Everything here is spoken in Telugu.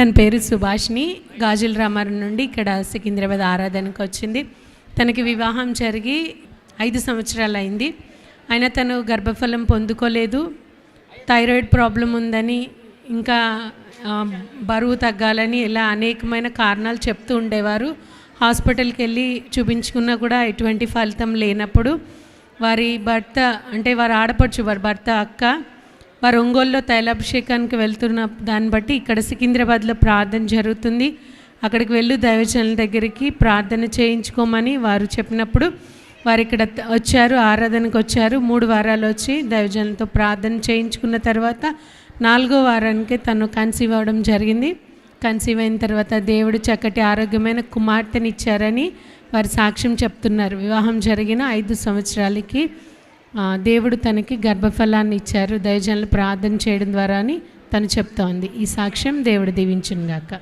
తన పేరు సుభాష్ని గాజుల రామారం నుండి ఇక్కడ సికింద్రాబాద్ ఆరాధనకు వచ్చింది. తనకి వివాహం జరిగి ఐదు సంవత్సరాలు అయింది. అయినా తను గర్భఫలం పొందుకోలేదు. థైరాయిడ్ ప్రాబ్లం ఉందని ఇంకా బరువు తగ్గాలని ఇలా అనేకమైన కారణాలు చెప్తూ ఉండేవారు. హాస్పిటల్కి వెళ్ళి చూపించుకున్నా కూడా ఎటువంటి ఫలితం లేనప్పుడు వారి భర్త అంటే వారి ఆడపడుచు వారి భర్త అక్క వారు ఒంగోలులో తైలాభిషేకానికి వెళ్తున్న దాన్ని బట్టి ఇక్కడ సికింద్రాబాద్లో ప్రార్థన జరుగుతుంది. అక్కడికి వెళ్ళి దైవజనుల దగ్గరికి ప్రార్థన చేయించుకోమని వారు చెప్పినప్పుడు వారు ఇక్కడ వచ్చారు ఆరాధనకు వచ్చారు. మూడు వారాలు వచ్చి దైవజనులతో ప్రార్థన చేయించుకున్న తర్వాత నాలుగో వారానికి తను కన్సీవ్ అవ్వడం జరిగింది. కన్సీవ్ అయిన తర్వాత దేవుడు చక్కటి ఆరోగ్యమైన కుమార్తెనిచ్చారని వారు సాక్ష్యం చెప్తున్నారు. వివాహం జరిగిన ఐదు సంవత్సరాలకి దేవుడు తనకి గర్భఫలాన్ని ఇచ్చారు. దైవజనులు ప్రార్థన చేయడం ద్వారా అని తను చెప్తోంది. ఈ సాక్ష్యం దేవుడు దీవించునుగాక.